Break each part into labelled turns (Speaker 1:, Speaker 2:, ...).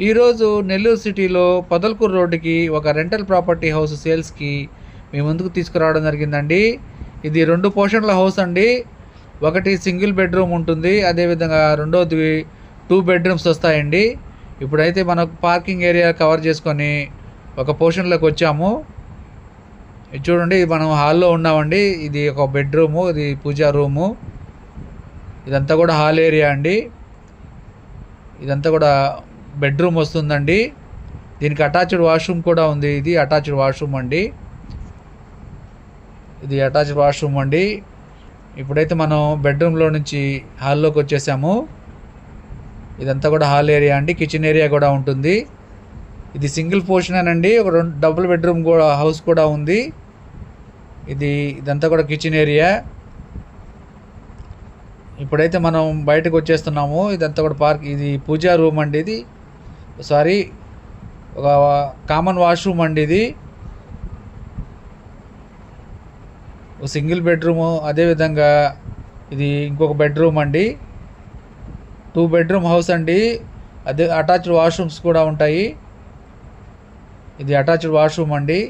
Speaker 1: ఈరోజు నెల్లూరు సిటీలో పదల్కూరు రోడ్డుకి ఒక రెంటల్ ప్రాపర్టీ హౌస్ సేల్స్కి మీ ముందుకు తీసుకురావడం జరిగిందండి. ఇది రెండు పోర్షన్ల హౌస్ అండి. ఒకటి సింగిల్ బెడ్రూమ్ ఉంటుంది. అదేవిధంగా రెండోది టూ బెడ్రూమ్స్ వస్తాయండి. ఇప్పుడైతే మనకు పార్కింగ్ ఏరియా కవర్ చేసుకొని ఒక పోర్షన్లోకి వచ్చాము. చూడండి మనం హాల్లో ఉన్నామండి. ఇది ఒక బెడ్రూము ఇది పూజా రూము. ఇదంతా కూడా హాల్ ఏరియా అండి. ఇదంతా కూడా బెడ్రూమ్ వస్తుందండి. దీనికి అటాచ్డ్ వాష్రూమ్ కూడా ఉంది. ఇది అటాచ్డ్ వాష్రూమ్ అండి. ఇది అటాచ్డ్ వాష్రూమ్ అండి. ఇప్పుడైతే మనం బెడ్రూమ్లో నుంచి హాల్లోకి వచ్చేసాము. ఇదంతా కూడా హాల్ ఏరియా అండి. కిచెన్ ఏరియా కూడా ఉంటుంది. ఇది సింగిల్ పోర్షన్ అండి ఒక రెండు డబుల్ బెడ్రూమ్ కూడా హౌస్ కూడా ఉంది. ఇది ఇదంతా కూడా కిచెన్ ఏరియా. ఇప్పుడైతే మనం బయటకు వచ్చేస్తున్నాము. ఇదంతా కూడా పార్క్ ఇది పూజా రూమ్ అండి. ఇది సారీ ఒక కామన్ వాష్రూమ్ అండి ఇది ఒక సింగిల్ బెడ్రూము అదేవిధంగా ఇది ఇంకొక బెడ్రూమ్ అండి. టూ బెడ్రూమ్ హౌస్ అండి. అదే అటాచ్డ్ వాష్రూమ్స్ కూడా ఉంటాయి. ఇది అటాచ్డ్ వాష్రూమ్ అండి.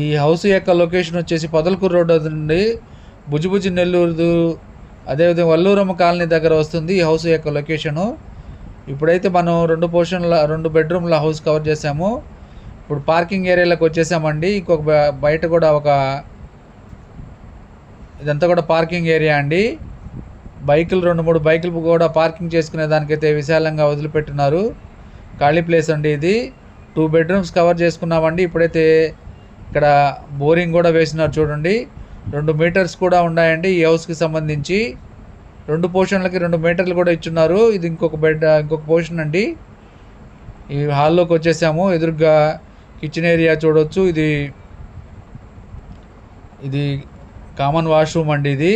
Speaker 1: ఈ హౌస్ యొక్క లొకేషన్ వచ్చేసి పొదలకూరు రోడ్ నుండి బుజ్జిబుజ్జి నెల్లూరు అదేవిధంగా వల్లూరమ్మ కాలనీ దగ్గర వస్తుంది ఈ హౌస్ యొక్క లొకేషను. ఇప్పుడైతే మనం రెండు పోర్షన్ల రెండు బెడ్రూమ్ల హౌస్ కవర్ చేసాము ఇప్పుడు పార్కింగ్ ఏరియాలోకి వచ్చేసామండి. ఇంకొక బయట కూడా ఒక ఇదంతా కూడా పార్కింగ్ ఏరియా అండి. బైకులు రెండు మూడు బైకులు కూడా పార్కింగ్ చేసుకునే దానికైతే విశాలంగా వదిలిపెట్టున్నారు. ఖాళీ ప్లేస్ అండి ఇది. టూ బెడ్రూమ్స్ కవర్ చేసుకున్నామండి. ఇప్పుడైతే ఇక్కడ బోరింగ్ కూడా వేసినారు చూడండి. రెండు మీటర్స్ కూడా ఉన్నాయండి ఈ హౌస్కి సంబంధించి. రెండు పోర్షన్లకి రెండు మీటర్లు కూడా ఇచ్చున్నారు. ఇది ఇంకొక బెడ్ ఇంకొక పోర్షన్ అండి. ఈ హాల్లోకి వచ్చేసాము. ఎదురుగా కిచెన్ ఏరియా చూడవచ్చు ఇది ఇది కామన్ వాష్రూమ్ అండి ఇది.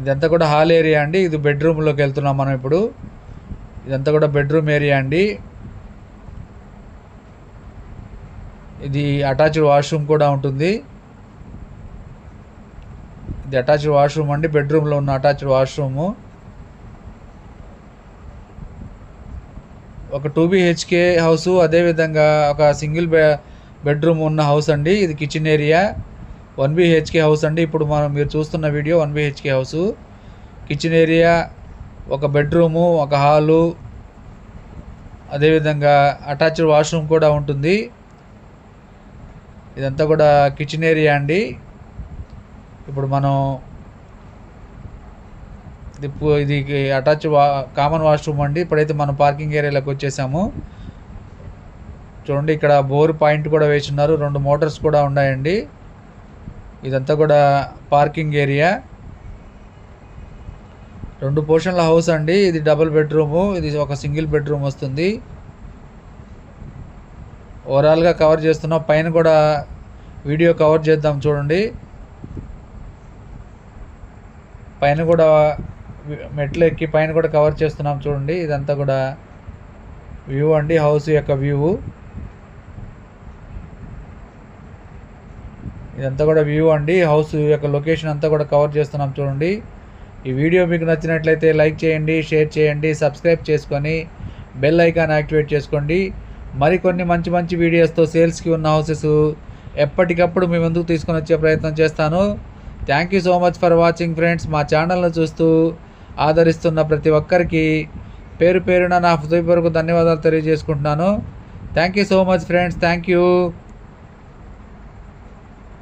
Speaker 1: ఇదంతా కూడా హాల్ ఏరియా అండి. ఇది బెడ్రూమ్లోకి వెళ్తున్నాం మనం ఇప్పుడు. ఇదంతా కూడా బెడ్రూమ్ ఏరియా అండి. ఇది అటాచ్డ్ వాష్రూమ్ కూడా ఉంటుంది. ఇది అటాచ్డ్ వాష్రూమ్ అండి బెడ్రూమ్లో ఉన్న అటాచ్డ్ వాష్రూము. ఒక టూ బిహెచ్కే హౌస్ అదేవిధంగా ఒక సింగిల్ బె బెడ్రూమ్ ఉన్న హౌస్ అండి ఇది kitchen area. One BHK house అండి ఇప్పుడు మనం మీరు చూస్తున్న video one BHK house. Kitchen area ఒక బెడ్రూము ఒక హాలు అదేవిధంగా అటాచ్డ్ వాష్రూమ్ కూడా ఉంటుంది. ఇదంతా కూడా కిచెన్ ఏరియా అండి. ఇప్పుడు మనం ఇది ఇది అటాచ్ వా కామన్ వాష్రూమ్ అండి. ఇప్పుడైతే మనం పార్కింగ్ ఏరియాలోకి వచ్చేసాము. చూడండి ఇక్కడ బోర్ పాయింట్ కూడా వేసి ఉన్నారు రెండు మోటార్స్ కూడా ఉన్నాయండి. ఇదంతా కూడా పార్కింగ్ ఏరియా రెండు పోర్షన్ల హౌస్ అండి. ఇది డబుల్ బెడ్రూము ఇది ఒక సింగిల్ బెడ్రూమ్ వస్తుంది. ఓవరాల్గా కవర్ చేస్తున్నాం పైన కూడా వీడియో కవర్ చేద్దాం చూడండి. పైన కూడా మెట్లు ఎక్కి పైన కూడా కవర్ చేస్తున్నాం చూడండి. ఇదంతా కూడా వ్యూ అండి హౌస్ యొక్క వ్యూ. ఇదంతా కూడా వ్యూ అండి హౌస్ యొక్క లొకేషన్ అంతా కూడా కవర్ చేస్తున్నాం చూడండి. ఈ వీడియో మీకు నచ్చినట్లయితే లైక్ చేయండి షేర్ చేయండి సబ్స్క్రైబ్ చేసుకొని బెల్ ఐకాన్ యాక్టివేట్ చేసుకోండి. మరికొన్ని మంచి మంచి వీడియోస్తో సేల్స్కి ఉన్న హౌసెస్ ఎప్పటికప్పుడు మీ ముందుకు తీసుకొని వచ్చే ప్రయత్నం చేస్తాను. Thank you so much for watching friends మా ఛానల్ను చూస్తూ ఆదరిస్తున్న ప్రతి ఒక్కరికి పేరు పేరున నా హృదయపూర్వక ధన్యవాదాలు తెలియజేసుకుంటున్నాను. Thank you so much friends thank you